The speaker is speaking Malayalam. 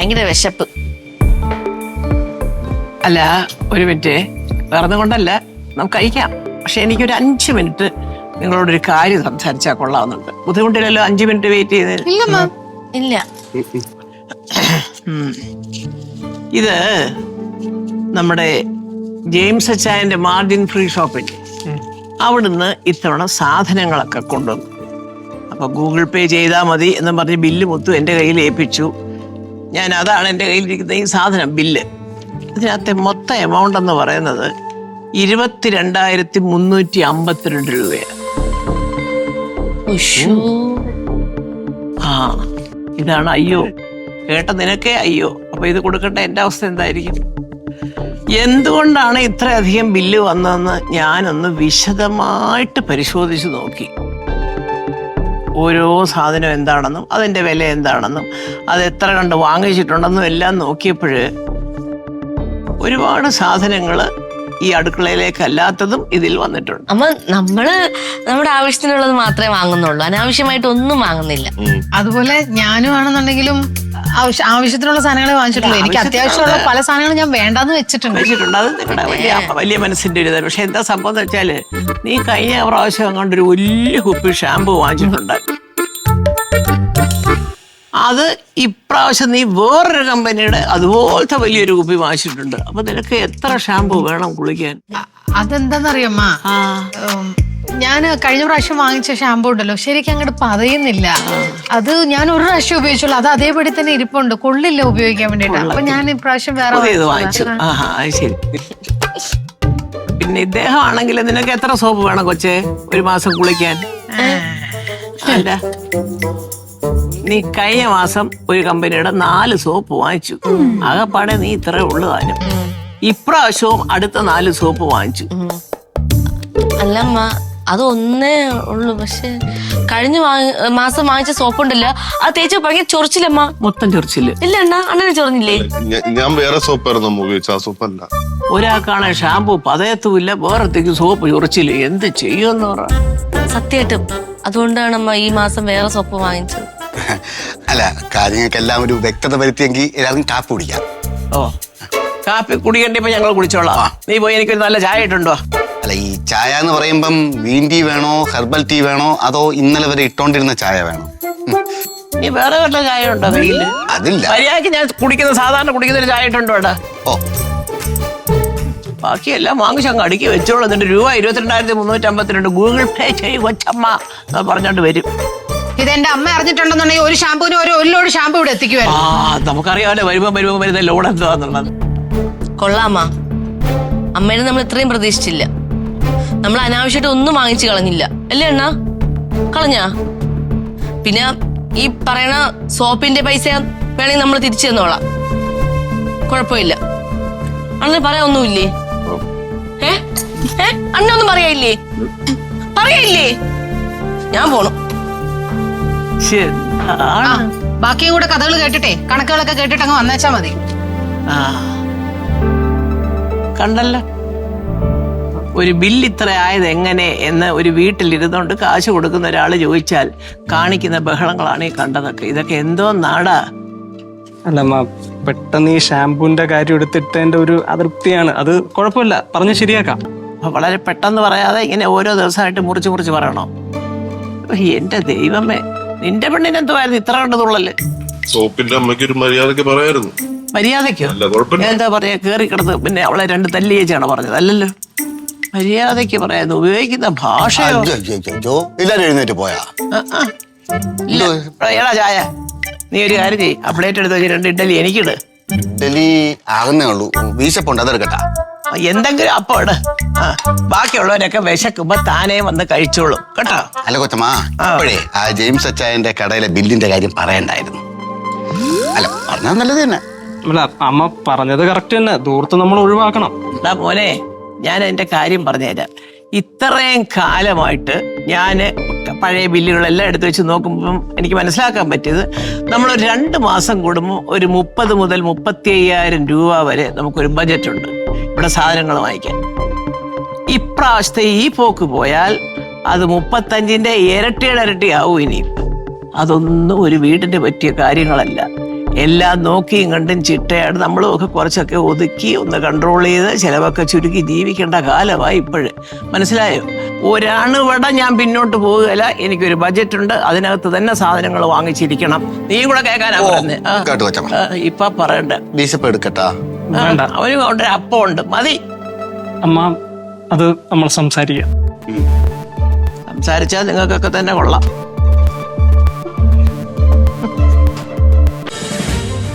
ഭയങ്കര വിശപ്പ്. അല്ല ഒരു മിനിറ്റ്. വേറെ കൊണ്ടല്ല നമുക്ക് കഴിക്കാം. പക്ഷെ എനിക്കൊരു അഞ്ച് മിനിറ്റ് നിങ്ങളോടൊരു കാര്യം സംസാരിച്ചാൽ കൊള്ളാവുന്നുണ്ട്. ബുദ്ധിമുട്ടില്ലല്ലോ അഞ്ച് മിനിറ്റ് വെയിറ്റ് ചെയ്ത് ഇല്ല ഇത് നമ്മുടെ ജെയിംസ് അച്ചായന്റെ മാർജിൻ ഫ്രീ ഷോപ്പിൽ. അവിടുന്ന് ഇത്തവണ സാധനങ്ങളൊക്കെ കൊണ്ടുവന്നു. അപ്പൊ ഗൂഗിൾ പേ ചെയ്താൽ മതി എന്ന് പറഞ്ഞ് ബില്ല് മൊത്തം എന്റെ കയ്യിൽ ഏൽപ്പിച്ചു. ഞാൻ അതാണ് എന്റെ കയ്യിലിരിക്കുന്ന ഈ സാധനം ബില്ല്. ഇതിനകത്തെ മൊത്തം എമൗണ്ട് എന്ന് പറയുന്നത് ഇരുപത്തിരണ്ടായിരത്തി മുന്നൂറ്റി അമ്പത്തിരണ്ട് രൂപയാണ് ആ ഇതാണ് അയ്യോ. കേട്ട നിനക്കേ അയ്യോ. അപ്പൊ ഇത് കൊടുക്കട്ടെ എന്റെ അവസ്ഥ എന്തായിരിക്കും? എന്തുകൊണ്ടാണ് ഇത്രയധികം ബില്ല് വന്നതെന്ന് ഞാനൊന്ന് വിശദമായിട്ട് പരിശോധിച്ച് നോക്കി. ഓരോ സാധനം എന്താണെന്നും അതിന്റെ വില എന്താണെന്നും അത് എത്ര കണ്ട് വാങ്ങിച്ചിട്ടുണ്ടെന്നും എല്ലാം നോക്കിയപ്പോൾ ഒരുപാട് സാധനങ്ങൾ ഈ അടുക്കളയിലേക്ക് അല്ലാത്തതും ഇതിൽ വന്നിട്ടുണ്ട്. അമ്മ നമ്മൾ നമ്മുടെ ആവശ്യത്തിനുള്ളത് മാത്രമേ വാങ്ങുന്നുള്ളൂ. അനാവശ്യമായിട്ട് ഒന്നും വാങ്ങുന്നില്ല അതുപോലെ ഞാനും ആണെന്നുണ്ടെങ്കിലും ആവശ്യ- ആവശ്യത്തിനുള്ള സാധനങ്ങളെ വാങ്ങിച്ചിട്ടുള്ളൂ. എനിക്ക് അത്യാവശ്യമുള്ള പല സാധനങ്ങളും ഞാൻ വേണ്ടാന്ന് വെച്ചിട്ടുണ്ട്. വെച്ചിട്ടുണ്ട്. അത് നിങ്ങളുടെ വലിയ വലിയ മനസ്സിന്റെ ഒരു ഇതാണ്. പക്ഷെ എന്താ സംഭവം എന്ന് വെച്ചാൽ നീ കഴിഞ്ഞ പ്രാവശ്യം അങ്ങോട്ട് ഒരു വലിയ കുപ്പി ഷാമ്പു വാങ്ങിച്ചിട്ടുണ്ട്. അത് ഇപ്രാവശ്യം നീ വേറൊരു കമ്പനിയുടെ അതുപോലത്തെ വലിയൊരു കുപ്പി വാങ്ങിച്ചിട്ടുണ്ട്. അപ്പൊ നിനക്ക് എത്ര ഷാമ്പു വേണം കുളിക്കാൻ അ- അതെന്താന്നറിയമ്മ ആ. ഞാൻ കഴിഞ്ഞ പ്രാവശ്യം വാങ്ങിച്ച ഷാമ്പു ഉണ്ടല്ലോ ശരിക്കും അങ്ങോട്ട് പതയുന്നില്ല. അത് ഞാൻ ഒരു പ്രാവശ്യം ഉപയോഗിച്ചുള്ളൂ. അത് അതേപടി തന്നെ ഇരിപ്പുണ്ട്. കൊള്ളില്ല ഉപയോഗിക്കാൻ വേണ്ടിട്ട് അപ്പൊ ഞാൻ ഇപ്രാവശ്യം വേറെ വാങ്ങിച്ചു. അത് ശരി. പിന്നെ ഇദ്ദേഹം ആണെങ്കിൽ നിനക്ക് എത്ര സോപ്പ് വേണം കൊച്ചേ? ഒരു മാസം കുളിക്കാൻ? അല്ല നീ കഴിഞ്ഞ മാസം ഒരു കമ്പനിയുടെ നാല് സോപ്പ് വാങ്ങിച്ചു. അകപ്പാടെ നീ ഇത്രേ ഉള്ളു താനും ഇപ്രാവശ്യവും അടുത്ത നാല് സോപ്പ് വാങ്ങിച്ചു. അല്ല അമ്മ അത് ഒന്നേ ഉള്ളൂ. പക്ഷെ കഴിഞ്ഞ മാസം വാങ്ങിച്ച സോപ്പ് ഉണ്ടല്ലോ അത് തേച്ച് ഭയങ്കര ചൊറിച്ചില്ലമ്മ മൊത്തം ചൊറിച്ചിൽ. ഇല്ല അണ്ണ അണ്ണനെ ചൊറിഞ്ഞില്ലേ? ഞ- ഞാൻ വേറെ സോപ്പായിരുന്നു ആ സോപ്പല്ല. ഒരാൾക്കാണ് ഷാമ്പു പതയത്തുമില്ല വേറത്തേക്ക് സോപ്പ് ചൊറിച്ചില്ല എന്ത് ചെയ്യുമെന്ന് പറ. സത്യമായിട്ടും അതുകൊണ്ടാണ് അമ്മ ഈ മാസം വേറെ സോപ്പ് വാങ്ങിച്ചത്. അല്ല കാര്യങ്ങൾക്കെല്ലാം ഒരു വ്യക്തത വരുത്തിയെങ്കിൽ എല്ലാവരും കാപ്പി കുടിക്കാം. ഓ കാപ്പി കുടിക്കണ്ടിപ്പോ ഞങ്ങൾ കുടിച്ചോളാം. നീ പോയി എനിക്കൊരു നല്ല ചായ ഇട്ടുണ്ടോ? അല്ല ഈ ചായ എന്ന് പറയുമ്പം ഗ്രീൻ ടീ വേണോ ഹെർബൽ ടീ വേണോ അതോ ഇന്നലെ വരെ ഇട്ടോണ്ടിരുന്ന ചായ വേണോ. നീ വേറെ വല്ല ചായ ഉണ്ടോ കയ്യിൽ അതില്ല. മര്യാദയ്ക്ക് ഞാൻ കുടിക്കുന്ന സാധാരണ കുടിക്കുന്ന ഒരു ചായ ഇട്ടുണ്ടോ ഓ. ബാക്കിയെല്ലാം വാങ്ങിച്ചങ്ങ് അടുക്കി വെച്ചോളൂ. എന്നിട്ട് രൂപ ഇരുപത്തിരണ്ടായിരത്തി മുന്നൂറ്റി അമ്പത്തിരണ്ട് ഗൂഗിൾ പേ ചെയ്യും കൊച്ചമ്മ എന്ന് പറഞ്ഞോണ്ട് വരും. ഇത് എന്റെ അമ്മ അറിഞ്ഞിട്ടുണ്ടെന്നുണ്ടെങ്കിൽ ഒരു ഷാമ്പൂവിന് ഒരു ഒരു ലോഡ് ഷാമ്പു ഇവിടെ ആ എത്തിക്കുമായിരുന്നു നമുക്കറിയാമല്ലോ വരുമ്പോ വരുമ്പോ വരുന്ന ലോഡ് എന്താന്നുള്ളത്. കൊള്ളാമ്മ അമ്മേനെ നമ്മൾ ഇത്രയും പ്രതീക്ഷിച്ചില്ല. നമ്മൾ അനാവശ്യമായിട്ട് ഒന്നും വാങ്ങിച്ചു കളഞ്ഞില്ല. അല്ലേ അണ്ണ? കളഞ്ഞാ? പിന്നെ ഈ പറയണ സോപ്പിന്റെ പൈസ വേണമെങ്കിൽ നമ്മൾ തിരിച്ചു തന്നോളാം. കുഴപ്പമില്ല. അണ്ണന് പറയാനൊന്നുമില്ലേ ഏ? ഏ? അണ്ണൊന്നും പറയായില്ലേ പറയായില്ലേ ഞാൻ പോണു. ബാക്കിയും കൂടെ കഥകൾ കേട്ടിട്ടേ കണക്കുകളൊക്കെ കേട്ടിട്ട് അങ്ങ് വന്നേച്ചാ മതി. ആ. കണ്ടല്ലോ. ഒരു ബില്ല് ഇത്ര ആയത് എങ്ങനെ എന്ന് ഒരു വീട്ടിലിരുന്നുകൊണ്ട് കാശ് കൊടുക്കുന്ന ഒരാൾ ചോദിച്ചാൽ കാണിക്കുന്ന ബഹളങ്ങളാണ് ഈ കണ്ടതൊക്കെ. ഇതൊക്കെ എന്തോ നാടാ. അല്ലമ്മ പെട്ടെന്ന് ഈ ഷാമ്പൂന്റെ കാര്യം എടുത്തിട്ടതിന്റെ ഒരു അതൃപ്തിയാണ്. അത് കുഴപ്പമില്ല. പറഞ്ഞ് ശരിയാക്കാം. വളരെ പെട്ടെന്ന് പറയാതെ ഇങ്ങനെ ഓരോ ദിവസമായിട്ട് മുറിച്ച് മുറിച്ച് പറയണോ? എന്റെ ദൈവമേ. നിന്റെ പെണ്ണിന് എന്തുവായിരുന്നു ഇത്ര കണ്ടതുള്ളല്ലേ? സോപ്പിന്റെ അമ്മയ്ക്ക് ഒരു മര്യാദയ്ക്ക് പറയായിരുന്നു. മര്യാദക്കോ അല്ല കുഴപ്പമില്ല. എന്താ പറയാ കേറി കിടന്ന് പിന്നെ അവളെ രണ്ട് തല്ലിയേച്ചാണ് പറഞ്ഞത്? അല്ലല്ലോ. മര്യാദയ്ക്ക് പറയാതെ ഉപയോഗിക്കുന്ന ഭാഷയോ. എല്ലാരും എഴുന്നേറ്റ് പോയാ? ചായ. നീ ഒരു കാര്യം ചെയ്യ്. ആ പ്ലേറ്റ് എടുത്ത് വെച്ച് രണ്ട് ഇഡലി എനിക്കിട്. ഇഡലി ആകുന്നേ ഉള്ളൂ. വീശപ്പുണ്ട് അതെടുക്കട്ടാ. എന്തെങ്കിലും അപ്പോ ഇട്. ആ ബാക്കിയുള്ളവരൊക്കെ വിശക്കുമ്പോ താനേ വന്ന് കഴിച്ചോളും. കേട്ടോ? അല്ല കൊച്ചമ്മ ആ. അപ്പോഴേ ആ ജെയിംസ് അച്ചായന്റെ കടയിലെ ബില്ലിന്റെ കാര്യം പറയണ്ടായിരുന്നു. അല്ല പറഞ്ഞാൽ നല്ലത് തന്നെ. അല്ല അമ്മ പറഞ്ഞത് കറക്റ്റ് തന്നെ. ദൂർത്ത് നമ്മൾ ഒഴിവാക്കണം. എടാ മോനെ ഞാൻ എന്റെ കാര്യം പറഞ്ഞുതരാം. ഇത്രയും കാലമായിട്ട് ഞാൻ പഴയ ബില്ലുകളെല്ലാം എടുത്തു വെച്ച് നോക്കുമ്പം എനിക്ക് മനസ്സിലാക്കാൻ പറ്റിയത് നമ്മളൊരു രണ്ട് മാസം കൂടുമ്പോൾ ഒരു മുപ്പത് മുതൽ മുപ്പത്തി അയ്യായിരം രൂപ വരെ നമുക്കൊരു ബജറ്റ് ഉണ്ട് ഇവിടെ സാധനങ്ങൾ വാങ്ങിക്കാൻ. ഇപ്രാവശ്യത്തെ ഈ പോക്ക് പോയാൽ അത് മുപ്പത്തഞ്ചിന്റെ ഇരട്ടിയുടെ ഇരട്ടി ആവും ഇനി. അതൊന്നും ഒരു വീടിന്റെ പറ്റിയ കാര്യങ്ങളല്ല. എല്ലാം നോക്കിയും കണ്ടും ചിട്ടയാണ് നമ്മളും ഒക്കെ കുറച്ചൊക്കെ ഒതുക്കി ഒന്ന് കൺട്രോൾ ചെയ്ത് ചിലവൊക്കെ ചുരുക്കി ജീവിക്കേണ്ട കാലമായി ഇപ്പോഴ്. മനസ്സിലായോ? ഒരണുവട ഞാൻ പിന്നോട്ട് പോവുകയില്ല. എനിക്കൊരു ബജറ്റ് ഉണ്ട്. അതിനകത്ത് തന്നെ സാധനങ്ങൾ വാങ്ങിച്ചിരിക്കണം. നീ കൂടെ കേൾക്കാനാ ഇപ്പൊ പറയണ്ട. ബീശപ്പ് എടുക്കട്ടാ. അവന് കൊണ്ട് അപ്പം ഉണ്ട്. മതി. അമ്മ അത് നമ്മൾ സംസാരിക്കാം. സംസാരിച്ചാൽ നിങ്ങൾക്കൊക്കെ തന്നെ കൊള്ളാം.